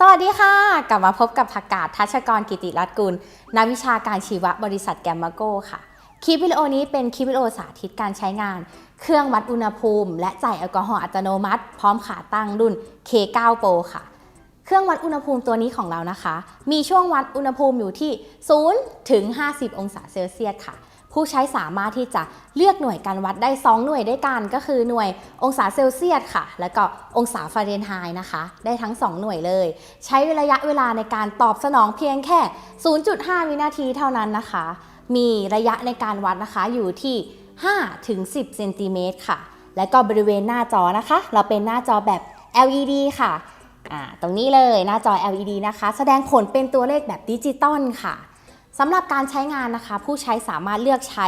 สวัสดีค่ะ กลับมาพบกับผักกาศทัชกรกิติรัตน์กุลนักวิชาการชีวะบริษัทแกมมาโก้ค่ะ คลิปวิดีโอนี้เป็นคลิปวิดีโอสาธิตการใช้งาน เครื่องวัดอุณหภูมิ และจ่ายแอลกอฮอล์อัตโนมัติ พร้อมขาตั้งรุ่น K9 Pro ค่ะ เครื่องวัดอุณหภูมิตัวนี้ของเรานะคะ มีช่วงวัดอุณหภูมิอยู่ที่ 0 ถึง 50 องศาเซลเซียสค่ะ ผู้ใช้สามารถที่จะเลือกหน่วยการวัดได้ 2 หน่วยด้วยกัน ก็คือหน่วยองศาเซลเซียสค่ะ แล้วก็องศาฟาเรนไฮต์นะคะ ได้ทั้ง 2 หน่วยเลย ใช้ระยะเวลาในการตอบสนองเพียงแค่ 0.5 วินาทีเท่านั้นนะคะ มีระยะในการวัดนะคะอยู่ที่ 5 ถึง 10 เซนติเมตรค่ะ และก็บริเวณหน้าจอนะคะ เราเป็นหน้าจอแบบ LED ค่ะ ตรงนี้เลยหน้าจอ LED นะคะ แสดงผลเป็นตัวเลขแบบดิจิตอลค่ะ สำหรับการใช้งานนะคะ ผู้ใช้สามารถเลือกใช้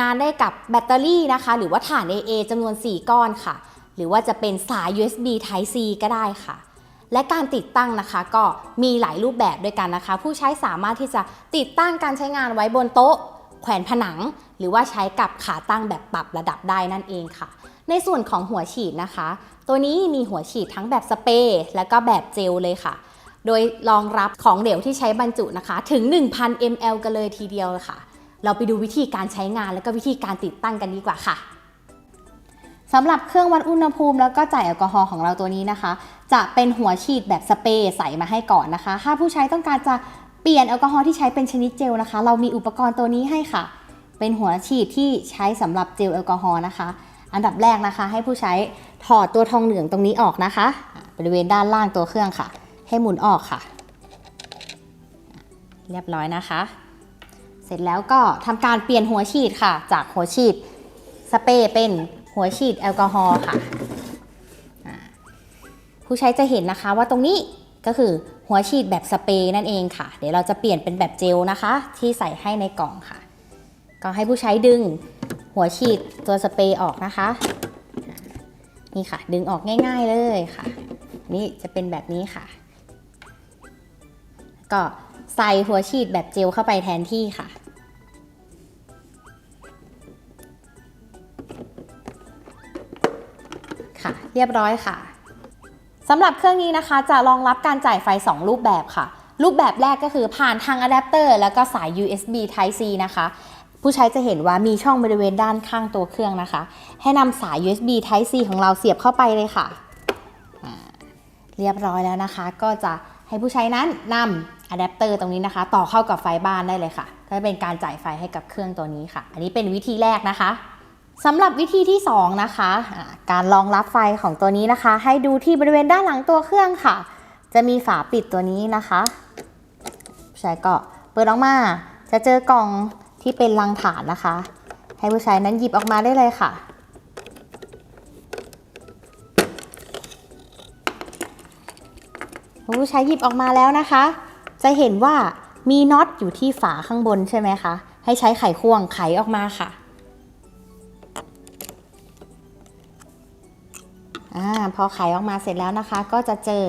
งานได้กับแบตเตอรี่นะคะ หรือว่าฐาน AA จำนวน 4 ก้อนค่ะ หรือว่าจะเป็นสาย USB Type C ก็ได้ค่ะ และการติดตั้งนะคะก็มีหลายรูปแบบด้วยกันนะคะ ผู้ใช้สามารถที่จะติดตั้งการใช้งานไว้บนโต๊ะ แขวนผนัง หรือว่าใช้กับขาตั้งแบบปรับระดับได้นั่นเองค่ะ ในส่วนของหัวฉีดนะคะ ตัวนี้มีหัวฉีดทั้งแบบสเปรย์และก็แบบเจลเลยค่ะ โดยรองรับของเหลวที่ใช้บรรจุนะคะ ถึง 1,000 ml กันเลยทีเดียวค่ะ เราไปดูวิธีการใช้งานและก็วิธีการติดตั้งกันดีกว่าค่ะสำหรับเครื่องวัดอุณหภูมิแล้วก็จ่ายแอลกอฮอล์ของเราตัวนี้นะคะ จะเป็นหัวฉีดแบบสเปรย์ใส่มาให้ก่อนนะคะ ถ้าผู้ใช้ต้องการจะเปลี่ยนแอลกอฮอล์ที่ใช้เป็นชนิดเจลนะคะ เรามีอุปกรณ์ตัวนี้ให้ค่ะ เป็นหัวฉีดที่ใช้สำหรับเจลแอลกอฮอล์นะคะ อันดับแรกนะคะ ให้ผู้ใช้ถอดตัวทองเหลืองตรงนี้ออกนะคะ บริเวณด้านล่างตัวเครื่องค่ะ ให้หมุนออกค่ะ เรียบร้อยนะคะ เสร็จแล้วก็ทำการเปลี่ยนหัวฉีดค่ะ จากหัวฉีดสเปรย์เป็นหัวฉีดแอลกอฮอล์ค่ะ ผู้ใช้จะเห็นนะคะว่าตรงนี้ก็คือหัวฉีดแบบสเปรย์นั่นเองค่ะ เดี๋ยวเราจะเปลี่ยนเป็นแบบเจลนะคะ ที่ใส่ให้ในกล่องค่ะ ก็ให้ผู้ใช้ดึงหัวฉีดตัวสเปรย์ออกนะคะ นี่ค่ะ ดึงออกง่าย ๆเลยค่ะ นี่จะเป็นแบบนี้ค่ะ ก็ใส่หัวฉีดแบบเจลเข้าไปแทนที่ค่ะ ค่ะ เรียบร้อยค่ะสำหรับเครื่องนี้นะคะจะรองรับการจ่ายไฟ 2 รูปแบบค่ะ รูปแบบแรกก็คือผ่านทางอะแดปเตอร์แล้วก็สาย USB Type C นะคะ ผู้ใช้จะเห็นว่ามีช่องบริเวณด้านข้างตัวเครื่องนะคะ ให้นำสาย USB Type C ของเราเสียบเข้าไปเลยค่ะ เรียบร้อยแล้วนะคะก็จะ ให้ผู้ใช้นั้นนำอะแดปเตอร์ตรงนี้นะคะ ต่อเข้ากับไฟบ้านได้เลยค่ะ ก็เป็นการจ่ายไฟให้กับเครื่องตัวนี้ค่ะ อันนี้เป็นวิธีแรกนะคะสำหรับวิธีที่ 2 นะคะ การรองรับไฟของตัวนี้นะคะ ให้ดูที่บริเวณด้านหลังตัวเครื่องค่ะ จะมีฝาปิดตัวนี้นะคะผู้ใช้ก็เปิดออกมา จะเจอกล่องที่เป็นรังฐานนะคะ ให้ผู้ใช้นั้นหยิบออกมาได้เลยค่ะ ผู้ใช้หยิบออกมาแล้วนะคะ จะเห็นว่ามีน็อตอยู่ที่ฝาข้างบนใช่ไหมคะ ให้ใช้ไขควงไขออกมาค่ะอพอไขออกมาเสร็จแล้วนะคะ ก็จะเจอ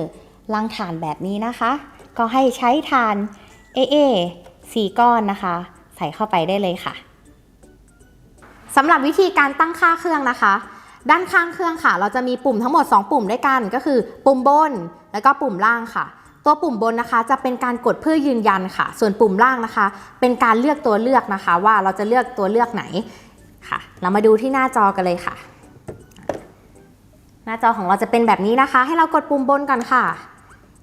ลังฐานแบบนี้นะคะ ก็ให้ใช้ฐาน AA 4ก้อนนะคะ ใส่เข้าไปได้เลยค่ะสำหรับวิธีการตั้งค่าเครื่องนะคะ ด้านข้างเครื่องค่ะ เราจะมีปุ่มทั้งหมด 2 ปุ่มด้วยกันก็คือ ปุ่มบน แล้วก็ปุ่มล่างค่ะ ตัวปุ่มบนนะคะจะเป็นการกดเพื่อยืนยันค่ะ ส่วนปุ่มล่างนะคะ เป็นการเลือกตัวเลือกนะคะ ว่าเราจะเลือกตัวเลือกไหนค่ะ เรามาดูที่หน้าจอกันเลยค่ะ หน้าจอของเราจะเป็นแบบนี้นะคะ ให้เรากดปุ่มบนก่อนค่ะ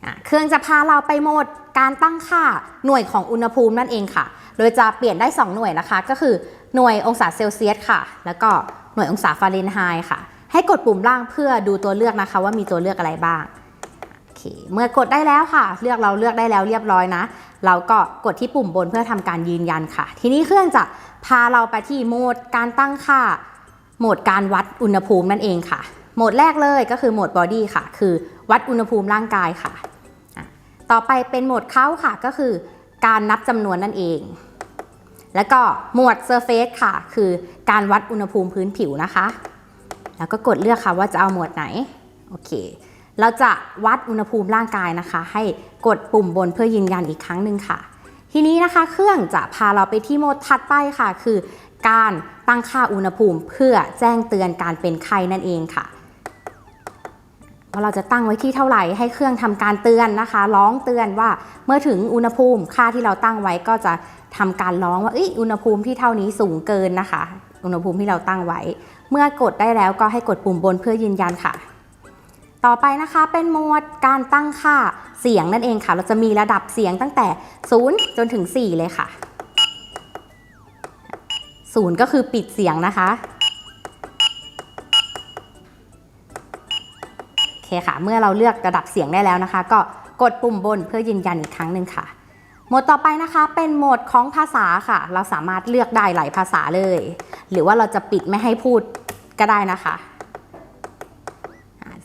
ะเครื่องจะพาเราไปโหมดการตั้งค่าหน่วยของอุณหภูมินั่นเองค่ะ โดยจะเปลี่ยนได้ 2 หน่วยนะคะ ก็คือหน่วยองศาเซลเซียสค่ะ แล้วก็หน่วยองศาฟาเรนไฮต์ค่ะ ให้กดปุ่มล่างเพื่อดูตัวเลือกนะคะ ว่ามีตัวเลือกอะไรบ้าง เค เมื่อกดได้แล้วค่ะ เลือกเราเลือกได้แล้วเรียบร้อยนะ เราก็กดที่ปุ่มบนเพื่อทำการยืนยันค่ะ ทีนี้เครื่องจะพาเราไปที่โหมดการตั้งค่า โหมดการวัดอุณหภูมินั่นเองค่ะ โหมดแรกเลยก็คือโหมดบอดี้ค่ะ คือวัดอุณหภูมิร่างกายค่ะ ต่อไปเป็นโหมดเข้าค่ะ ก็คือการนับจำนวนนั่นเอง แล้วก็โหมด Surface ค่ะ คือการวัดอุณหภูมิพื้นผิวนะคะ แล้วก็กดเลือกค่ะว่าจะเอาโหมดไหน โอเค เราจะวัดอุณหภูมิร่างกายนะคะ ให้กดปุ่มบนเพื่อยืนยันอีกครั้งหนึ่งค่ะ ทีนี้นะคะ เครื่องจะพาเราไปที่โหมดถัดไปค่ะ คือ การตั้งค่าอุณหภูมิ เพื่อแจ้งเตือนการเป็นไข้นั่นเองค่ะว่าเราจะตั้งไว้ที่เท่าไหร่ให้เครื่องทำการเตือนนะคะ ร้องเตือนว่าเมื่อถึงอุณหภูมิค่าที่เราตั้งไว้ก็จะทำการร้องว่าออุณหภูมิที่เท่านี้สูงเกินนะคะ อุณหภูมิที่เราตั้งไว้ เมื่อกดได้แล้วก็ให้กดปุ่มบนเพื่อยืนยันค่ะ ต่อไปนะคะเป็นโหมดการตั้งค่าเสียงนั่นเองค่ะ เราจะมีระดับเสียงตั้งแต่ 0 จนถึง 4 เลยค่ะ 0 ก็คือปิดเสียงนะคะโอเคค่ะ เมื่อเราเลือกระดับเสียงได้แล้วนะคะ ก็กดปุ่มบนเพื่อยืนยันอีกครั้งหนึ่งค่ะโหมดต่อไปนะคะเป็นโหมดของภาษาค่ะ เราสามารถเลือกได้หลายภาษาเลย หรือว่าเราจะปิดไม่ให้พูดก็ได้นะคะ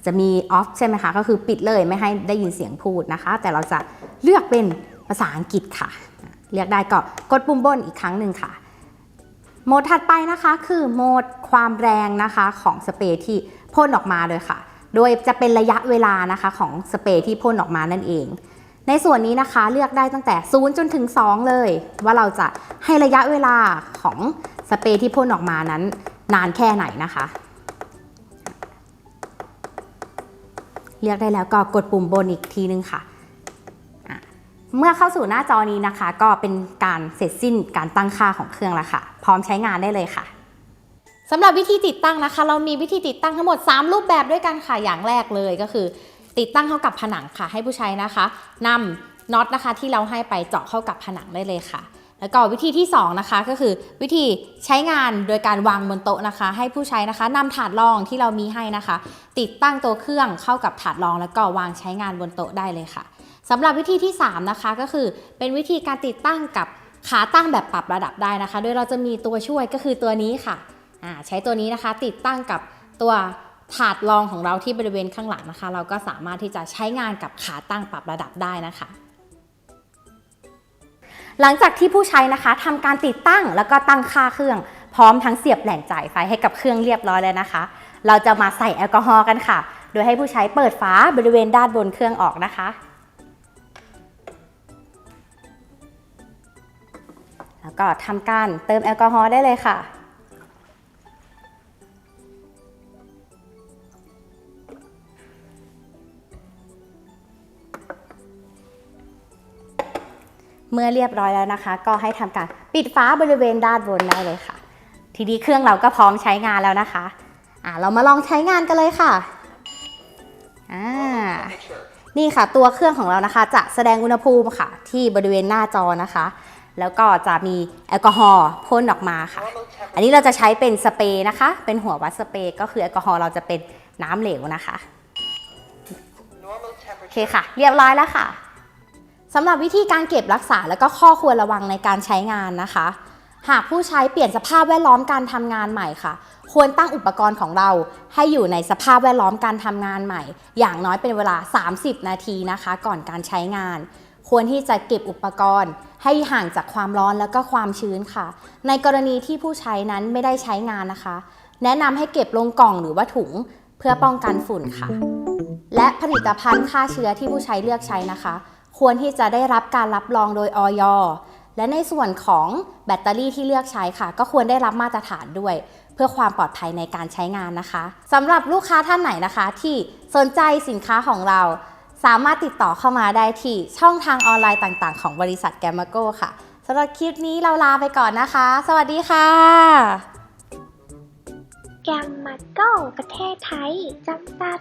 จะมีออฟใช่ไหมคะ ก็คือปิดเลยไม่ให้ได้ยินเสียงพูดนะคะ แต่เราจะเลือกเป็นภาษาอังกฤษค่ะ เลือกได้ก็กดปุ่มบนอีกครั้งหนึ่งค่ะ โหมดถัดไปนะคะคือโหมดความแรงนะคะของสเปรย์ที่พ่นออกมาเลยค่ะ โดยจะเป็นระยะเวลานะคะของสเปรย์ที่พ่นออกมานั่นเอง ในส่วนนี้นะคะเลือกได้ตั้งแต่ 0 จนถึง 2 เลย ว่าเราจะให้ระยะเวลาของสเปรย์ที่พ่นออกมานั้น นานแค่ไหนนะคะ เลือกได้แล้วก็กดปุ่มบนอีกทีนึงค่ะ เมื่อเข้าสู่หน้าจอนี้นะคะ ก็เป็นการเสร็จสิ้นการตั้งค่าของเครื่องแล้วค่ะ พร้อมใช้งานได้เลยค่ะสำหรับวิธีติดตั้งนะคะ เรามีวิธีติดตั้งทั้งหมด 3 รูปแบบด้วยกันค่ะอย่างแรกเลยก็คือ ติดตั้งเข้ากับผนังค่ะให้ผู้ใช้นะคะนำน็อตนะคะที่เราให้ไปเจาะเข้ากับผนังได้เลยค่ะ แล้วก็วิธีที่2นะคะก็คือวิธีใช้งานโดยการวางบนโต๊ะนะคะ ให้ผู้ใช้นะคะนำถาดรองที่เรามีให้นะคะ ติดตั้งตัวเครื่องเข้ากับถาดรอง แล้วก็วางใช้งานบนโต๊ะได้เลยค่ะสำหรับวิธีที่ 3 นะคะก็คือเป็นวิธีการติดตั้งกับขาตั้งแบบปรับระดับได้นะคะ โดยเราจะมีตัวช่วยก็คือตัวนี้ค่ะใช้ตัวนี้นะคะติดตั้งกับตัวถาดรองของเราที่บริเวณข้างหลังนะคะ เราก็สามารถที่จะใช้งานกับขาตั้งปรับระดับได้นะคะ หลังจากที่ผู้ใช้นะคะทำการติดตั้งแล้วก็ตั้งค่าเครื่อง พร้อมทั้งเสียบแหล่งจ่ายไฟให้กับเครื่องเรียบร้อยแล้วนะคะ เราจะมาใส่แอลกอฮอล์กันค่ะ โดยให้ผู้ใช้เปิดฝาบริเวณด้านบนเครื่องออกนะคะ แล้วก็ทำการเติมแอลกอฮอล์ได้เลยค่ะ มื่อเรียบร้อยแล้วนะคะ ก็ให้ทำการปิดฝาบริเวณด้านบนได้เลยค่ะ ทีนี้เครื่องเราก็พร้อมใช้งานแล้วนะคะอ่าเรามาลองใช้งานกันเลยค่ะอ่านี่ค่ะตัวเครื่องของเรานะคะ จะแสดงอุณหภูมิค่ะ ที่บริเวณหน้าจอนะคะ แล้วก็จะมีแอลกอฮอล์พ่นออกมาค่ะ อันนี้เราจะใช้เป็นสเปรย์นะคะ เป็นหัววัดสเปรย์ก็คือแอลกอฮอล์เราจะเป็นน้ำเหลวนะคะโอเคค่ะ เรียบร้อยแล้วค่ะ สำหรับวิธีการเก็บรักษาและก็ข้อควรระวังในการใช้งานนะคะ หากผู้ใช้เปลี่ยนสภาพแวดล้อมการทำงานใหม่ค่ะ ควรตั้งอุปกรณ์ของเราให้อยู่ในสภาพแวดล้อมการทำงานใหม่ อย่างน้อยเป็นเวลา 30 นาทีนะคะ ก่อนการใช้งาน ควรที่จะเก็บอุปกรณ์ ให้ห่างจากความร้อนแล้วก็ความชื้นค่ะ ในกรณีที่ผู้ใช้นั้นไม่ได้ใช้งานนะคะ แนะนำให้เก็บลงกล่องหรือว่าถุงเพื่อป้องกันฝุ่นค่ะ และผลิตภัณฑ์ฆ่าเชื้อที่ผู้ใช้เลือกใช้นะคะ ควรที่จะได้รับการรับรองโดยออยและในส่วนของแบตเตอรี่ที่เลือกใช้ค่ะ ก็ควรได้รับมาตรฐานด้วย เพื่อความปลอดภัยในการใช้งานนะคะสำหรับลูกค้าท่านไหนนะคะ ที่สนใจสินค้าของเรา สามารถติดต่อเข้ามาได้ที่ช่องทางออนไลน์ต่างๆ ของบริษัทแกมมาโก้ค่ะสำหรับคลิปนี้เราลาไปก่อนนะคะ สวัสดีค่ะแกมมาโก้ประเทศไทยจำกัด